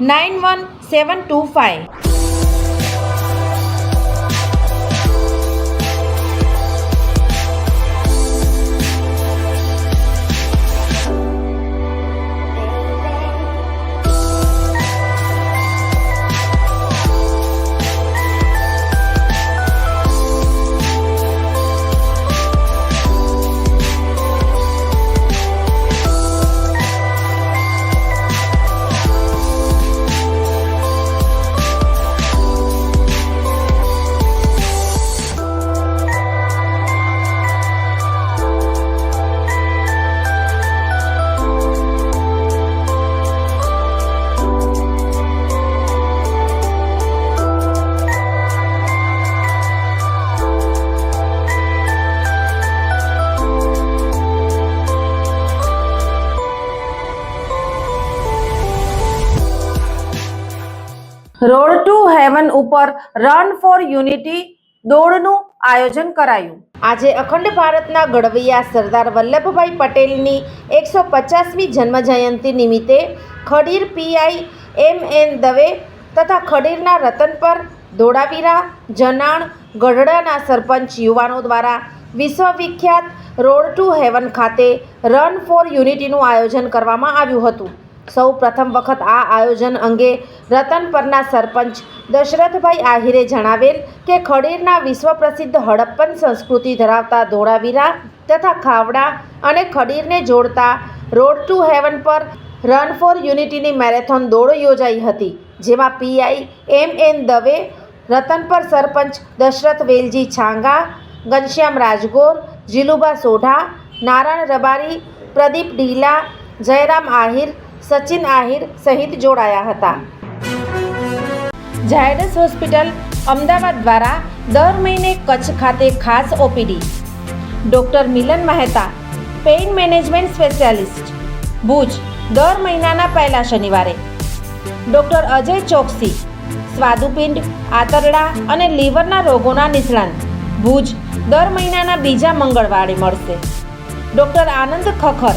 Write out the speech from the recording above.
nine one seven two five road to heaven ઉપર run for unity દોડનું આયોજન કરાયું. આજે અખંડ ભારતના ઘડવૈયા સરદાર વલ્લભભાઈ પટેલની એકસો પચાસમી જન્મજયંતિ નિમિત્તે Khadir PI M N Dave તથા ખડીરના રતન પર ધોળાવીરા, જનાણ, ગઢડાના સરપંચ યુવાનો દ્વારા વિશ્વવિખ્યાત રોડ ટુ હેવન ખાતે રન ફોર યુનિટીનું આયોજન કરવામાં આવ્યું હતું. સૌ પ્રથમ વખત આ આયોજન અંગે રતનપરના સરપંચ દશરથભાઈ આહિરે જણાવેલ કે ખડીરના વિશ્વ પ્રસિદ્ધ હડપ્પન સંસ્કૃતિ ધરાવતા ધોળાવીરા તથા ખાવડા અને ખડીરને જોડતા રોડ ટુ હેવન પર રન ફોર યુનિટીની મેરેથોન દોડ યોજાઈ હતી, જેમાં PI M N Dave Ratanpar સરપંચ દશરથ વેલજી છાંગા, ઘનશ્યામ રાજગોર, જીલુબા સોઢા, નારાયણ રબારી, પ્રદીપ ઢીલા, જયરામ આહિર સચિન આહિર સહિત જોડાયા હતા. ઝાયડસ હોસ્પિટલ અમદાવાદ દ્વારા દર મહિને કચ્છ ખાતે ખાસ OPD. Doctor Milan Mehta, pain management specialist. Bhuj, દર મહિનાના પહેલા શનિવારે. ડૉક્ટર અજય ચોકસી, સ્વાદુપિંડ, આંતરડા અને લીવરના રોગોના નિષ્ણાંત. ભુજ, દર મહિનાના બીજા મંગળવારે મળશે. Doctor Anand Khakhar